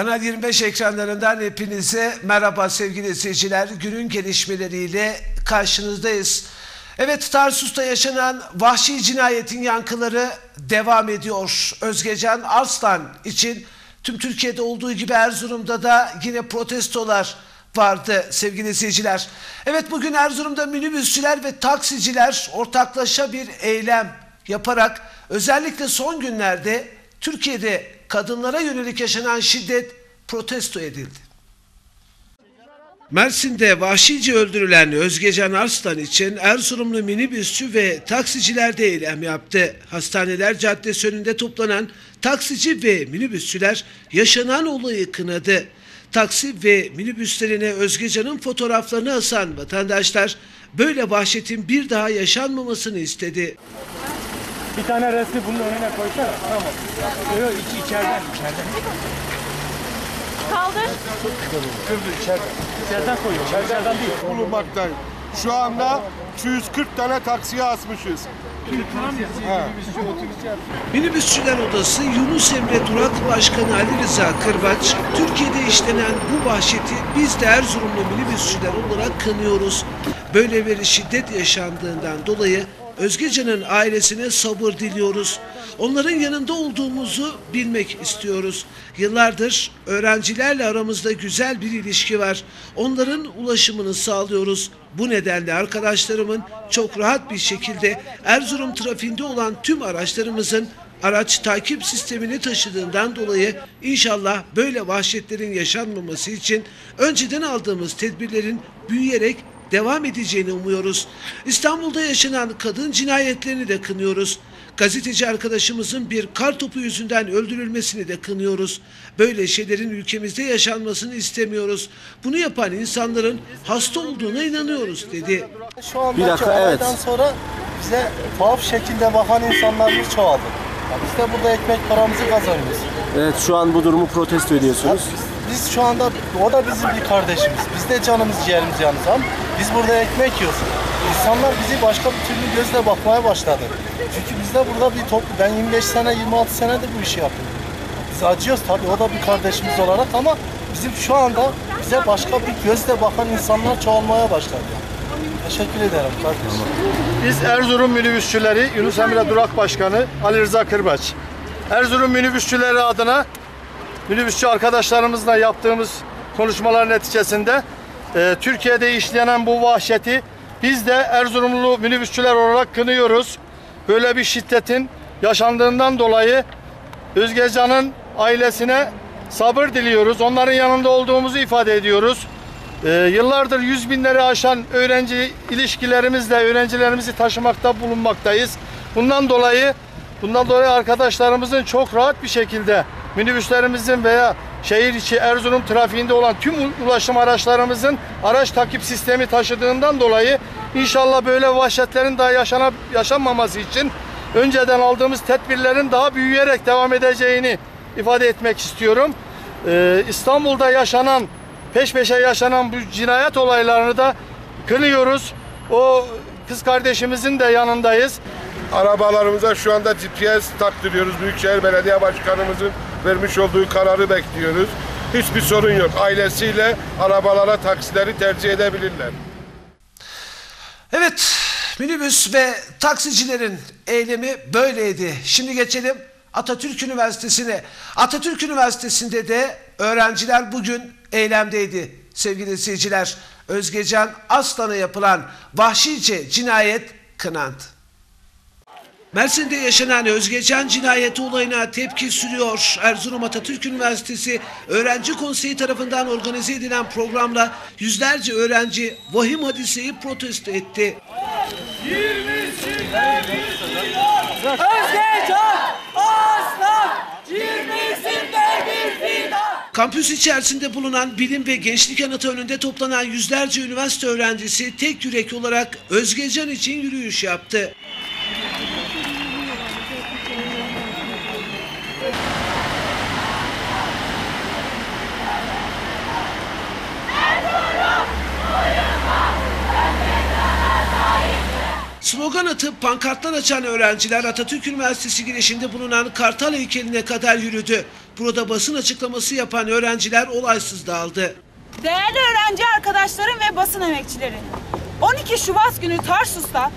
Kanal 25 ekranlarından hepinize merhaba sevgili izleyiciler. Günün gelişmeleriyle karşınızdayız. Evet Tarsus'ta yaşanan vahşi cinayetin yankıları devam ediyor. Özgecan Arslan için tüm Türkiye'de olduğu gibi Erzurum'da da yine protestolar vardı sevgili izleyiciler. Evet bugün Erzurum'da minibüsçüler ve taksiciler ortaklaşa bir eylem yaparak özellikle son günlerde Türkiye'de kadınlara yönelik yaşanan şiddet protesto edildi. Mersin'de vahşice öldürülen Özgecan Arslan için Erzurumlu minibüsçü ve taksiciler de eylem yaptı. Hastaneler Caddesi önünde toplanan taksici ve minibüsçüler yaşanan olayı kınadı. Taksi ve minibüslerine Özgecan'ın fotoğraflarını asan vatandaşlar böyle vahşetin bir daha yaşanmamasını istedi. Bir tane resmi bunun önüne koysana. Tamam. Yok iç, içeriden, içeriden. Kaldır. Kırdı içeriden. İçeriden koyuyor. İçeriden değil. bulunmaktayım. Şu anda 240 tane taksiye asmışız. Minibüsçüler Odası Yunus Emre Durak Başkanı Ali Rıza Kırbaç, Türkiye'de işlenen bu vahşeti biz de Erzurumlu minibüsçüler olarak kınıyoruz. Böyle bir şiddet yaşandığından dolayı Özgecan'ın ailesine sabır diliyoruz. Onların yanında olduğumuzu bilmek istiyoruz. Yıllardır öğrencilerle aramızda güzel bir ilişki var. Onların ulaşımını sağlıyoruz. Bu nedenle arkadaşlarımın çok rahat bir şekilde Erzurum trafiğinde olan tüm araçlarımızın araç takip sistemini taşıdığından dolayı inşallah böyle vahşetlerin yaşanmaması için önceden aldığımız tedbirlerin büyüyerek devam edeceğini umuyoruz. İstanbul'da yaşanan kadın cinayetlerini de kınıyoruz. Gazeteci arkadaşımızın bir kar topu yüzünden öldürülmesini de kınıyoruz. Böyle şeylerin ülkemizde yaşanmasını istemiyoruz. Bunu yapan insanların hasta olduğuna inanıyoruz dedi. Şu andaki Bir dakika, evet. sonra bize tuhaf şekilde bakan insanlarımız çoğaldı. Ya biz de burada ekmek paramızı kazanıyoruz. Evet şu an bu durumu protesto Ya ediyorsunuz. biz, biz şu anda, o da bizim bir kardeşimiz. Biz de canımız ciğerimiz yalnız ama biz burada ekmek yiyoruz. İnsanlar bizi başka bir türlü gözle bakmaya başladı. Çünkü biz de burada bir toplu, ben 25 sene, 26 senedir bu işi yapıyorum. Biz acıyoruz tabii, o da bir kardeşimiz olarak ama bizim şu anda bize başka bir gözle bakan insanlar çoğalmaya başladı. Teşekkür ederim kardeşim. Biz Erzurum minibüsçüleri Yunus Emre Durak Başkanı Ali Rıza Kırbaç. Erzurum minibüsçüleri adına minibüsçü arkadaşlarımızla yaptığımız konuşmalar neticesinde e, Türkiye'de işlenen bu vahşeti biz de Erzurumlu minibüsçüler olarak kınıyoruz. Böyle bir şiddetin yaşandığından dolayı Özgecan'ın ailesine sabır diliyoruz. Onların yanında olduğumuzu ifade ediyoruz. Ee, yıllardır yüz binleri aşan öğrenci ilişkilerimizle öğrencilerimizi taşımakta bulunmaktayız. Bundan dolayı bundan dolayı arkadaşlarımızın çok rahat bir şekilde minibüslerimizin veya şehir içi Erzurum trafiğinde olan tüm ulaşım araçlarımızın araç takip sistemi taşıdığından dolayı inşallah böyle vahşetlerin daha yaşana, yaşanmaması için önceden aldığımız tedbirlerin daha büyüyerek devam edeceğini ifade etmek istiyorum. Ee, İstanbul'da yaşanan peş peşe yaşanan bu cinayet olaylarını da kınıyoruz. O kız kardeşimizin de yanındayız. Arabalarımıza şu anda GPS taktırıyoruz. Büyükşehir Belediye Başkanımızın vermiş olduğu kararı bekliyoruz. Hiçbir sorun yok. Ailesiyle arabalara taksileri tercih edebilirler. Evet, minibüs ve taksicilerin eylemi böyleydi. Şimdi geçelim Atatürk Üniversitesi'ne. Atatürk Üniversitesi'nde de öğrenciler bugün eylemdeydi sevgili seyirciler. Özgecan Aslan'a yapılan vahşice cinayet kınandı. Mersin'de yaşanan Özgecan cinayeti olayına tepki sürüyor. Erzurum Atatürk Üniversitesi Öğrenci Konseyi tarafından organize edilen programla yüzlerce öğrenci vahim hadiseyi protesto etti. Kampüs içerisinde bulunan bilim ve gençlik anıtı önünde toplanan yüzlerce üniversite öğrencisi tek yürek olarak Özgecan için yürüyüş yaptı. Slogan atıp pankartlar açan öğrenciler Atatürk Üniversitesi girişinde bulunan Kartal heykeline kadar yürüdü. Burada basın açıklaması yapan öğrenciler olaysız dağıldı. Değerli öğrenci arkadaşlarım ve basın emekçileri. 12 Şubat günü Tarsus'ta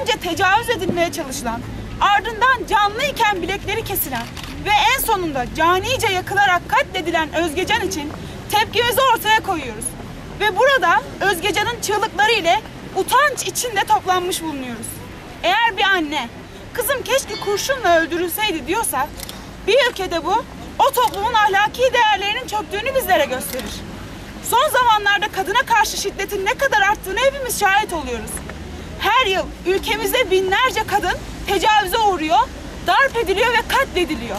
önce tecavüz edilmeye çalışılan, ardından canlı iken bilekleri kesilen ve en sonunda canice yakılarak katledilen Özgecan için tepkimizi ortaya koyuyoruz. Ve burada Özgecan'ın çığlıkları ile utanç içinde toplanmış bulunuyoruz. Eğer bir anne, kızım keşke kurşunla öldürülseydi diyorsa, bir ülkede bu, o toplumun ahlaki değerlerinin çöktüğünü bizlere gösterir. Son zamanlarda kadına karşı şiddetin ne kadar arttığını hepimiz şahit oluyoruz. Her yıl ülkemizde binlerce kadın tecavüze uğruyor, darp ediliyor ve katlediliyor.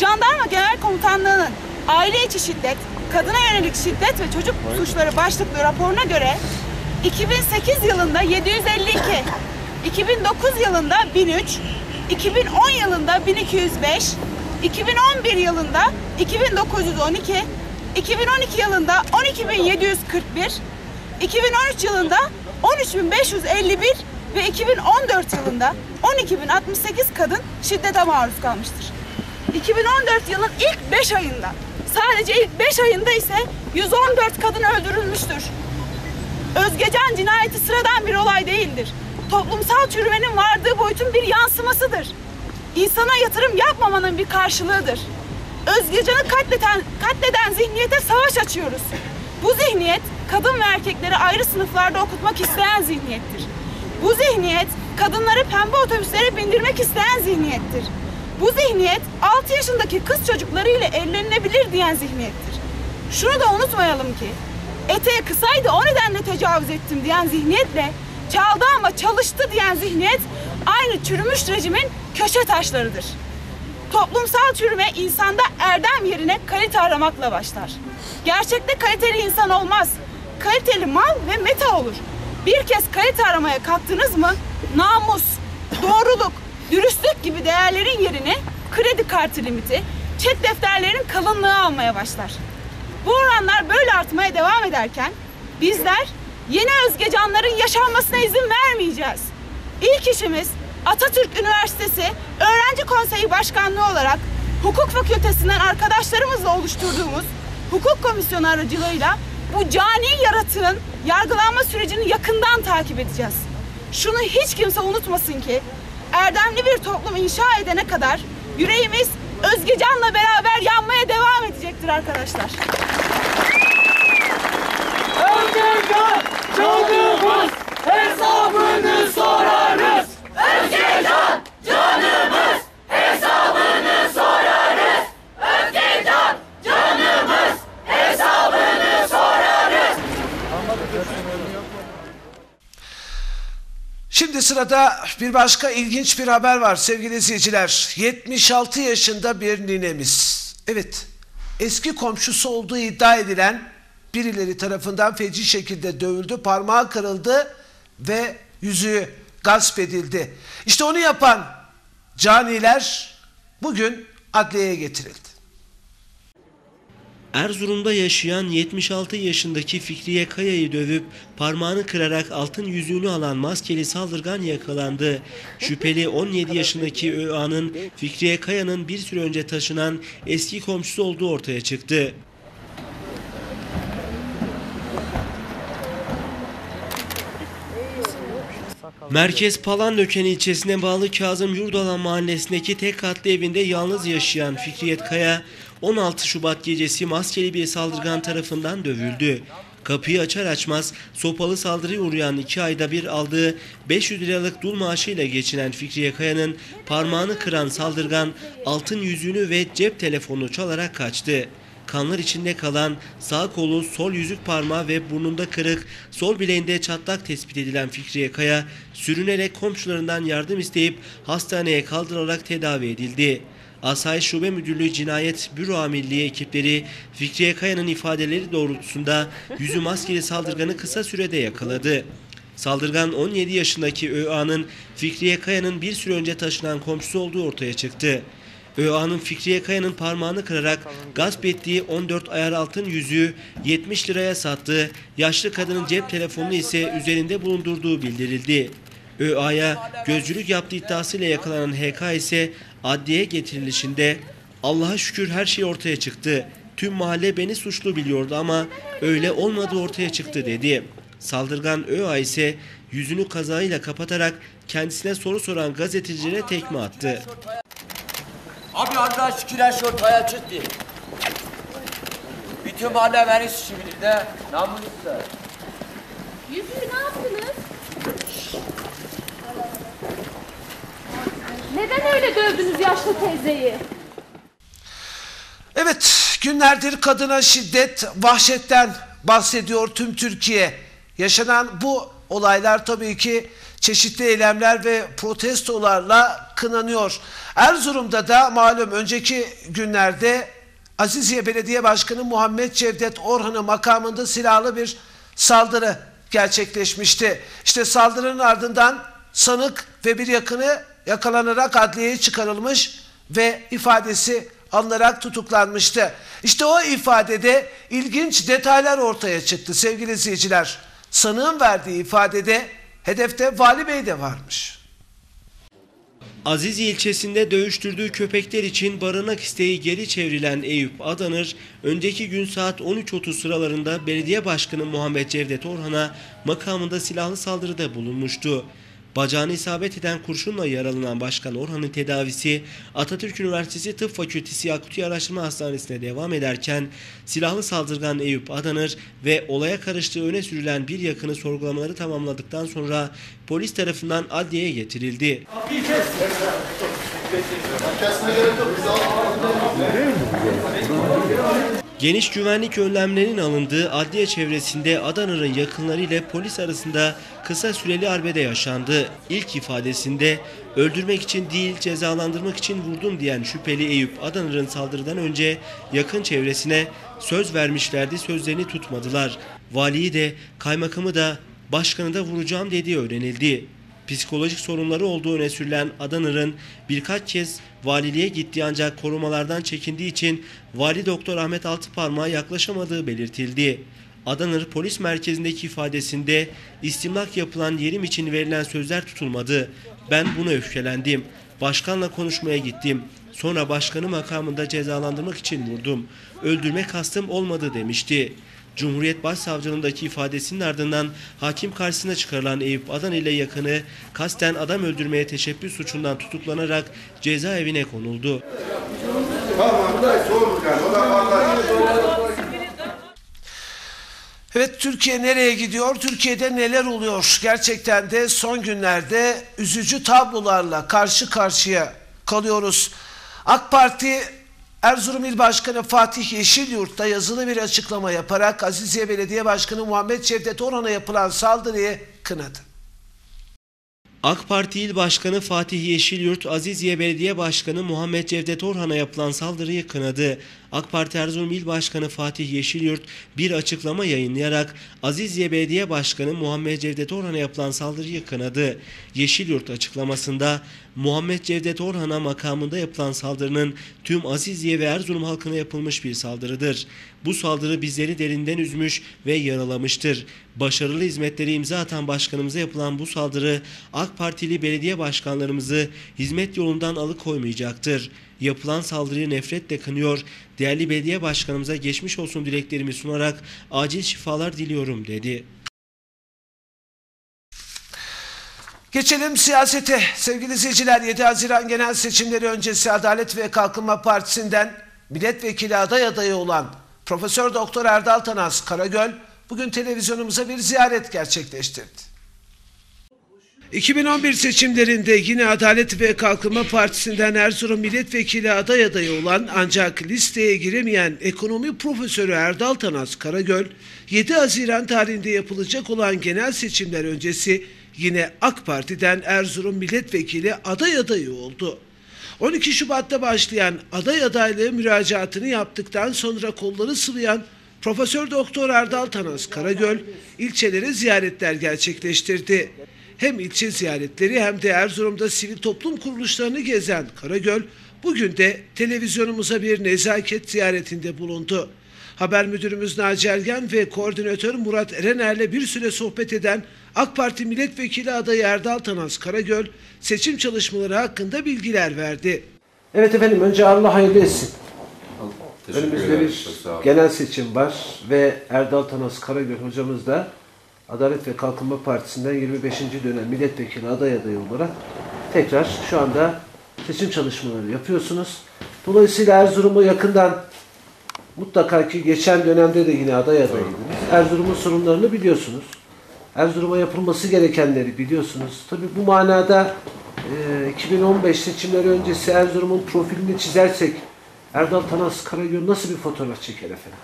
Jandarma Genel Komutanlığı'nın aile içi şiddet, kadına yönelik şiddet ve çocuk suçları başlıklı raporuna göre 2008 yılında 752, 2009 yılında 1003, 2010 yılında 1205, 2011 yılında 2912, 2012 yılında 12741, 2013 yılında 13551 ve 2014 yılında 12068 kadın şiddete maruz kalmıştır. 2014 yılın ilk 5 ayında sadece ilk 5 ayında ise 114 kadın öldürülmüştür. Özgecan cinayeti sıradan bir olay değildir. Toplumsal çürümenin vardığı boyutun bir yansımasıdır. İnsana yatırım yapmamanın bir karşılığıdır. Özgecan'ı katleden, katleden zihniyete savaş açıyoruz. Bu zihniyet kadın ve erkekleri ayrı sınıflarda okutmak isteyen zihniyettir. Bu zihniyet kadınları pembe otobüslere bindirmek isteyen zihniyettir. Bu zihniyet 6 yaşındaki kız çocukları ile evlenilebilir diyen zihniyettir. Şunu da unutmayalım ki eteği kısaydı o nedenle tecavüz ettim diyen zihniyetle çaldı ama çalıştı diyen zihniyet aynı çürümüş rejimin köşe taşlarıdır. Toplumsal çürüme insanda erdem yerine kalite aramakla başlar. Gerçekte kaliteli insan olmaz. Kaliteli mal ve meta olur. Bir kez kalite aramaya kalktınız mı namus, doğruluk, dürüstlük gibi değerlerin yerini kredi kartı limiti, çek defterlerin kalınlığı almaya başlar. Bu oranlar böyle artmaya devam ederken bizler yeni özgecanların yaşanmasına izin vermeyeceğiz. İlk işimiz Atatürk Üniversitesi Öğrenci Konseyi Başkanlığı olarak hukuk fakültesinden arkadaşlarımızla oluşturduğumuz hukuk komisyonu aracılığıyla bu cani yaratığın yargılanma sürecini yakından takip edeceğiz. Şunu hiç kimse unutmasın ki erdemli bir toplum inşa edene kadar yüreğimiz Özgecan'la beraber yanmaya devam edecektir arkadaşlar. Şimdi sırada bir başka ilginç bir haber var sevgili izleyiciler. 76 yaşında bir ninemiz. Evet, eski komşusu olduğu iddia edilen birileri tarafından feci şekilde dövüldü, parmağı kırıldı ve yüzüğü gasp edildi. İşte onu yapan caniler bugün adliyeye getirildi. Erzurum'da yaşayan 76 yaşındaki Fikriye Kaya'yı dövüp parmağını kırarak altın yüzüğünü alan maskeli saldırgan yakalandı. Şüpheli 17 yaşındaki ÖA'nın Fikriye Kaya'nın bir süre önce taşınan eski komşusu olduğu ortaya çıktı. Merkez Palandöken ilçesine bağlı Kazım Yurdalan mahallesindeki tek katlı evinde yalnız yaşayan Fikriyet Kaya 16 Şubat gecesi maskeli bir saldırgan tarafından dövüldü. Kapıyı açar açmaz sopalı saldırıya uğrayan iki ayda bir aldığı 500 liralık dul maaşıyla geçinen Fikriye Kaya'nın parmağını kıran saldırgan altın yüzüğünü ve cep telefonunu çalarak kaçtı. Kanlar içinde kalan sağ kolu, sol yüzük parmağı ve burnunda kırık, sol bileğinde çatlak tespit edilen Fikriye Kaya sürünerek komşularından yardım isteyip hastaneye kaldırılarak tedavi edildi. Asayiş Şube Müdürlüğü Cinayet Büro Amirliği ekipleri Fikriye Kaya'nın ifadeleri doğrultusunda yüzü maskeli saldırganı kısa sürede yakaladı. Saldırgan 17 yaşındaki ÖA'nın Fikriye Kaya'nın bir süre önce taşınan komşusu olduğu ortaya çıktı. ÖA'nın Fikriye Kaya'nın parmağını kırarak gasp ettiği 14 ayar altın yüzüğü 70 liraya sattığı, yaşlı kadının cep telefonunu ise üzerinde bulundurduğu bildirildi. ÖA'ya gözcülük yaptığı iddiasıyla yakalanan HK ise adliyeye getirilişinde Allah'a şükür her şey ortaya çıktı. Tüm mahalle beni suçlu biliyordu ama öyle olmadığı ortaya çıktı dedi. Saldırgan ÖA ise yüzünü kazayla kapatarak kendisine soru soran gazetecilere tekme attı. Abi Allah'a şükür her şey ortaya çıktı. Bütün mahalle beni suçlu de namuslar. Yüzüğü ne yaptınız? Neden öyle dövdünüz yaşlı teyzeyi? Evet, günlerdir kadına şiddet, vahşetten bahsediyor tüm Türkiye. Yaşanan bu olaylar tabii ki çeşitli eylemler ve protestolarla kınanıyor. Erzurum'da da malum önceki günlerde Aziziye Belediye Başkanı Muhammed Cevdet Orhan'ın makamında silahlı bir saldırı gerçekleşmişti. İşte saldırının ardından sanık ve bir yakını yakalanarak adliyeye çıkarılmış ve ifadesi alınarak tutuklanmıştı. İşte o ifadede ilginç detaylar ortaya çıktı sevgili izleyiciler. Sanığın verdiği ifadede hedefte Vali Bey de varmış. Aziz ilçesinde dövüştürdüğü köpekler için barınak isteği geri çevrilen Eyüp Adanır, önceki gün saat 13.30 sıralarında belediye başkanı Muhammed Cevdet Orhan'a makamında silahlı saldırıda bulunmuştu. Bacağını isabet eden kurşunla yaralanan Başkan Orhan'ın tedavisi Atatürk Üniversitesi Tıp Fakültesi Yakutiye Araştırma Hastanesi'ne devam ederken silahlı saldırgan Eyüp Adanır ve olaya karıştığı öne sürülen bir yakını sorgulamaları tamamladıktan sonra polis tarafından adliyeye getirildi. Geniş güvenlik önlemlerinin alındığı adliye çevresinde Adanır'ın yakınları ile polis arasında kısa süreli arbede yaşandı. İlk ifadesinde öldürmek için değil cezalandırmak için vurdum diyen şüpheli Eyüp Adanır'ın saldırıdan önce yakın çevresine söz vermişlerdi sözlerini tutmadılar. Valiyi de kaymakamı da başkanı da vuracağım dediği öğrenildi. Psikolojik sorunları olduğu öne sürülen Adanır'ın birkaç kez valiliğe gittiği ancak korumalardan çekindiği için Vali Doktor Ahmet Altıparmak'a yaklaşamadığı belirtildi. Adanır polis merkezindeki ifadesinde istimlak yapılan yerim için verilen sözler tutulmadı. Ben buna öfkelendim. Başkanla konuşmaya gittim. Sonra başkanı makamında cezalandırmak için vurdum. Öldürme kastım olmadı demişti. Cumhuriyet Başsavcılığındaki ifadesinin ardından hakim karşısına çıkarılan Eyüp Adan ile yakını kasten adam öldürmeye teşebbüs suçundan tutuklanarak cezaevine konuldu. Evet Türkiye nereye gidiyor? Türkiye'de neler oluyor? Gerçekten de son günlerde üzücü tablolarla karşı karşıya kalıyoruz. AK Parti Erzurum İl Başkanı Fatih Yeşilyurt da yazılı bir açıklama yaparak Aziziye Belediye Başkanı Muhammed Cevdet Orhan'a yapılan saldırıyı kınadı. AK Parti İl Başkanı Fatih Yeşilyurt, Aziziye Belediye Başkanı Muhammed Cevdet Orhan'a yapılan saldırıyı kınadı. AK Parti Erzurum İl Başkanı Fatih Yeşilyurt bir açıklama yayınlayarak Aziziye Belediye Başkanı Muhammed Cevdet Orhan'a yapılan saldırıyı kınadı. Yeşilyurt açıklamasında Muhammed Cevdet Orhan'a makamında yapılan saldırının tüm Aziziye ve Erzurum halkına yapılmış bir saldırıdır. Bu saldırı bizleri derinden üzmüş ve yaralamıştır. Başarılı hizmetleri imza atan başkanımıza yapılan bu saldırı AK Partili belediye başkanlarımızı hizmet yolundan alıkoymayacaktır. Yapılan saldırıyı nefretle kınıyor, değerli belediye başkanımıza geçmiş olsun dileklerimi sunarak acil şifalar diliyorum dedi. Geçelim siyasete. Sevgili izleyiciler 7 Haziran genel seçimleri öncesi Adalet ve Kalkınma Partisi'nden milletvekili aday adayı olan Profesör Doktor Erdal Tanaz Karagöl bugün televizyonumuza bir ziyaret gerçekleştirdi. 2011 seçimlerinde yine Adalet ve Kalkınma Partisi'nden Erzurum milletvekili aday adayı olan ancak listeye giremeyen ekonomi profesörü Erdal Tanaz Karagöl 7 Haziran tarihinde yapılacak olan genel seçimler öncesi yine AK Parti'den Erzurum milletvekili aday adayı oldu. 12 Şubat'ta başlayan aday adaylığı müracaatını yaptıktan sonra kolları sıvayan Profesör Doktor Erdal Tanaz Karagöl ilçelere ziyaretler gerçekleştirdi. Hem ilçe ziyaretleri hem de Erzurum'da sivil toplum kuruluşlarını gezen Karagöl bugün de televizyonumuza bir nezaket ziyaretinde bulundu. Haber müdürümüz Naci Ergen ve koordinatör Murat Erener'le bir süre sohbet eden AK Parti milletvekili adayı Erdal Tanaz Karagöl seçim çalışmaları hakkında bilgiler verdi. Evet efendim önce Allah hayırlı etsin. Teşekkür Önümüzde ederim. bir genel seçim var ve Erdal Tanas Karagöl hocamız da Adalet ve Kalkınma Partisi'nden 25. dönem milletvekili aday adayı olarak tekrar şu anda seçim çalışmaları yapıyorsunuz. Dolayısıyla Erzurum'u yakından mutlaka ki geçen dönemde de yine aday adaydınız. Erzurum'un sorunlarını biliyorsunuz. Erzurum'a yapılması gerekenleri biliyorsunuz. Tabii bu manada e, 2015 seçimleri öncesi Erzurum'un profilini çizersek Erdal Tanas Karagöl nasıl bir fotoğraf çeker efendim?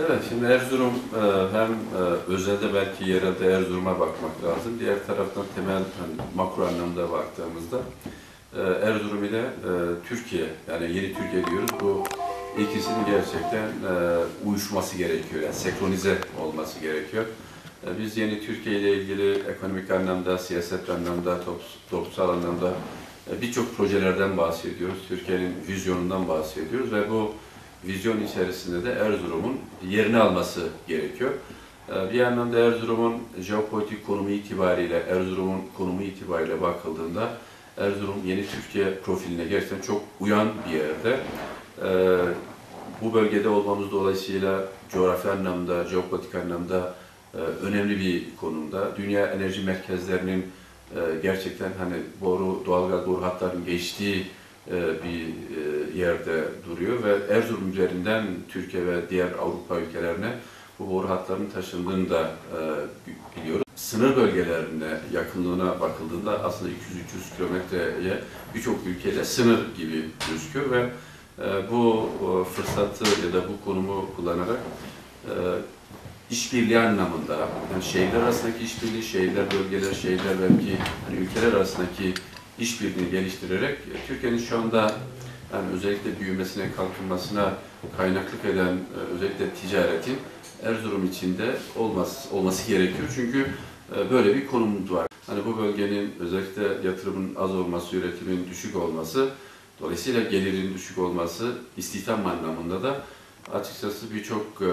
Evet, şimdi Erzurum e, hem e, özelde belki yerelde Erzurum'a bakmak lazım. Diğer taraftan temel hani, makro anlamda baktığımızda e, Erzurum ile e, Türkiye, yani yeni Türkiye diyoruz. Bu ikisinin gerçekten e, uyuşması gerekiyor, yani senkronize olması gerekiyor. E, Biz yeni Türkiye ile ilgili ekonomik anlamda, siyaset anlamda, top- toplumsal anlamda e, birçok projelerden bahsediyoruz. Türkiye'nin vizyonundan bahsediyoruz ve bu vizyon içerisinde de Erzurum'un yerini alması gerekiyor. E, Bir yandan da Erzurum'un jeopolitik konumu itibariyle, Erzurum'un konumu itibariyle bakıldığında Erzurum yeni Türkiye profiline gerçekten çok uyan bir yerde. E, Bu bölgede olmamız dolayısıyla coğrafi anlamda, jeopolitik anlamda e, önemli bir konumda. Dünya enerji merkezlerinin e, gerçekten hani boru, doğalgaz boru hatlarının geçtiği e, bir e, yerde duruyor ve Erzurum üzerinden Türkiye ve diğer Avrupa ülkelerine bu boru hatlarının taşındığını da e, biliyoruz. Sınır bölgelerine yakınlığına bakıldığında aslında 200-300 kilometreye birçok ülkeyle sınır gibi gözüküyor ve bu o, fırsatı ya da bu konumu kullanarak e, işbirliği anlamında, yani şehirler arasındaki işbirliği, şehirler, bölgeler, şehirler belki hani ülkeler arasındaki işbirliğini geliştirerek e, Türkiye'nin şu anda yani özellikle büyümesine, kalkınmasına kaynaklık eden e, özellikle ticaretin Erzurum içinde olması, olması gerekiyor. Çünkü e, böyle bir konumumuz var. Hani bu bölgenin özellikle yatırımın az olması, üretimin düşük olması, dolayısıyla gelirin düşük olması istihdam anlamında da açıkçası birçok e,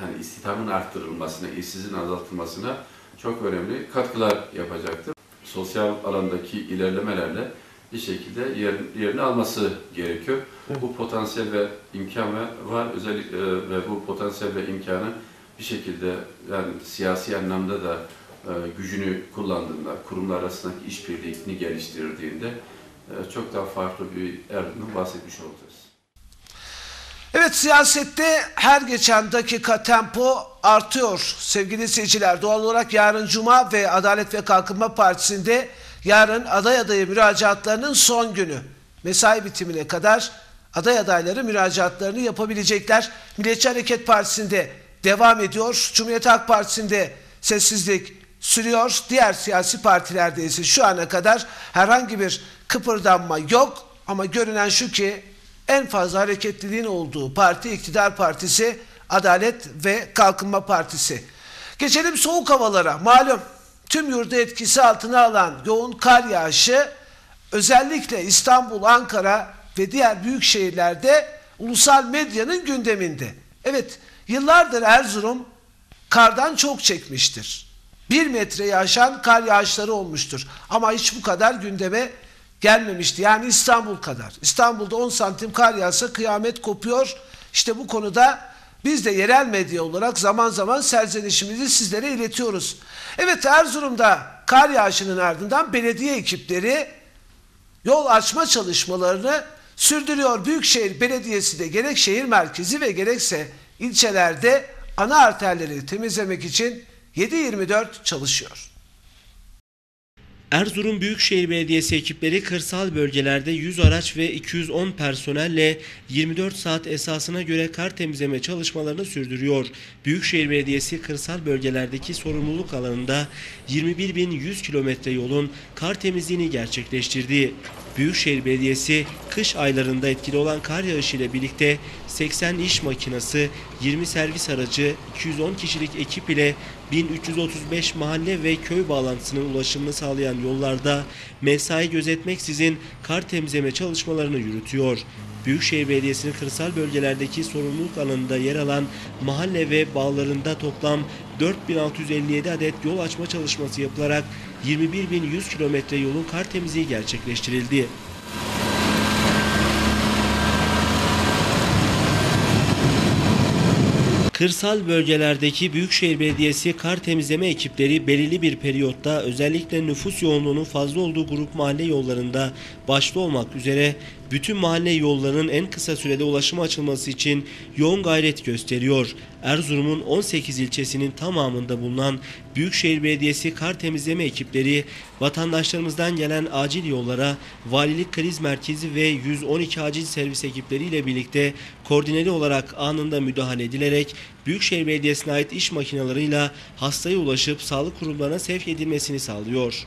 hani istihdamın arttırılmasına, işsizliğin azaltılmasına çok önemli katkılar yapacaktır. Sosyal alandaki ilerlemelerle bir şekilde yer, yerini alması gerekiyor. Bu potansiyel ve imkan var özellikle e, ve bu potansiyel ve imkanı bir şekilde yani siyasi anlamda da e, gücünü kullandığında, kurumlar arasındaki işbirliğini geliştirdiğinde çok daha farklı bir Erzurum'dan bahsetmiş olacağız. Evet siyasette her geçen dakika tempo artıyor sevgili seyirciler. Doğal olarak yarın Cuma ve Adalet ve Kalkınma Partisi'nde yarın aday adayı müracaatlarının son günü. Mesai bitimine kadar aday adayları müracaatlarını yapabilecekler. Milliyetçi Hareket Partisi'nde devam ediyor. Cumhuriyet Halk Partisi'nde sessizlik sürüyor. Diğer siyasi partilerde ise şu ana kadar herhangi bir kıpırdanma yok. Ama görünen şu ki en fazla hareketliliğin olduğu parti iktidar partisi Adalet ve Kalkınma Partisi. Geçelim soğuk havalara. Malum tüm yurdu etkisi altına alan yoğun kar yağışı özellikle İstanbul, Ankara ve diğer büyük şehirlerde ulusal medyanın gündeminde. Evet yıllardır Erzurum kardan çok çekmiştir. Bir metreyi aşan kar yağışları olmuştur. Ama hiç bu kadar gündeme gelmemişti. Yani İstanbul kadar. İstanbul'da 10 santim kar yağsa kıyamet kopuyor. İşte bu konuda biz de yerel medya olarak zaman zaman serzenişimizi sizlere iletiyoruz. Evet Erzurum'da kar yağışının ardından belediye ekipleri yol açma çalışmalarını sürdürüyor. Büyükşehir Belediyesi de gerek şehir merkezi ve gerekse ilçelerde ana arterleri temizlemek için 7-24 çalışıyor. Erzurum Büyükşehir Belediyesi ekipleri kırsal bölgelerde 100 araç ve 210 personelle 24 saat esasına göre kar temizleme çalışmalarını sürdürüyor. Büyükşehir Belediyesi kırsal bölgelerdeki sorumluluk alanında 21.100 kilometre yolun kar temizliğini gerçekleştirdi. Büyükşehir Belediyesi kış aylarında etkili olan kar yağışı ile birlikte 80 iş makinası, 20 servis aracı, 210 kişilik ekip ile 1335 mahalle ve köy bağlantısının ulaşımını sağlayan yollarda mesai gözetmeksizin kar temizleme çalışmalarını yürütüyor. Büyükşehir Belediyesi'nin kırsal bölgelerdeki sorumluluk alanında yer alan mahalle ve bağlarında toplam 4657 adet yol açma çalışması yapılarak 21.100 kilometre yolun kar temizliği gerçekleştirildi. Kırsal bölgelerdeki Büyükşehir Belediyesi kar temizleme ekipleri belirli bir periyotta özellikle nüfus yoğunluğunun fazla olduğu grup mahalle yollarında başta olmak üzere bütün mahalle yollarının en kısa sürede ulaşıma açılması için yoğun gayret gösteriyor. Erzurum'un 18 ilçesinin tamamında bulunan Büyükşehir Belediyesi kar temizleme ekipleri vatandaşlarımızdan gelen acil yollara Valilik Kriz Merkezi ve 112 acil servis ekipleriyle birlikte koordineli olarak anında müdahale edilerek Büyükşehir Belediyesi'ne ait iş makinalarıyla hastaya ulaşıp sağlık kurumlarına sevk edilmesini sağlıyor.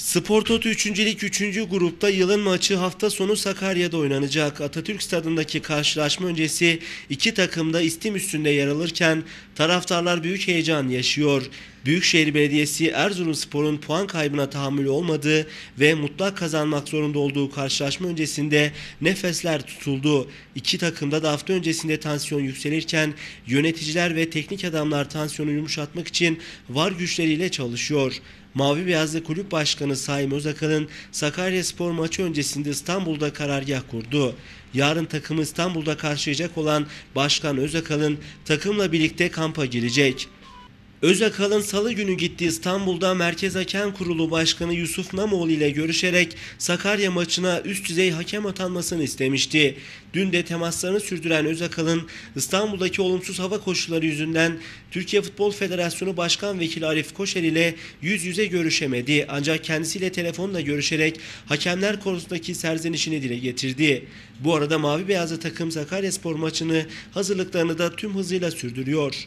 Spor Toto 3. Lig 3. grupta yılın maçı hafta sonu Sakarya'da oynanacak. Atatürk Stadı'ndaki karşılaşma öncesi iki takım da istim üstünde yer alırken taraftarlar büyük heyecan yaşıyor. Büyükşehir Belediyesi Erzurumspor'un puan kaybına tahammülü olmadığı ve mutlak kazanmak zorunda olduğu karşılaşma öncesinde nefesler tutuldu. İki takımda da hafta öncesinde tansiyon yükselirken yöneticiler ve teknik adamlar tansiyonu yumuşatmak için var güçleriyle çalışıyor. Mavi Beyazlı Kulüp Başkanı Saim Özakal'ın Sakarya Spor maçı öncesinde İstanbul'da karargah kurdu. Yarın takımı İstanbul'da karşılayacak olan Başkan Özakal'ın takımla birlikte kampa girecek. Özakal'ın salı günü gittiği İstanbul'da Merkez Hakem Kurulu Başkanı Yusuf Namoğlu ile görüşerek Sakarya maçına üst düzey hakem atanmasını istemişti. Dün de temaslarını sürdüren Özakal'ın İstanbul'daki olumsuz hava koşulları yüzünden Türkiye Futbol Federasyonu Başkan Vekili Arif Koşer ile yüz yüze görüşemedi. Ancak kendisiyle telefonla görüşerek hakemler konusundaki serzenişini dile getirdi. Bu arada Mavi Beyazlı takım Sakarya Spor maçını hazırlıklarını da tüm hızıyla sürdürüyor.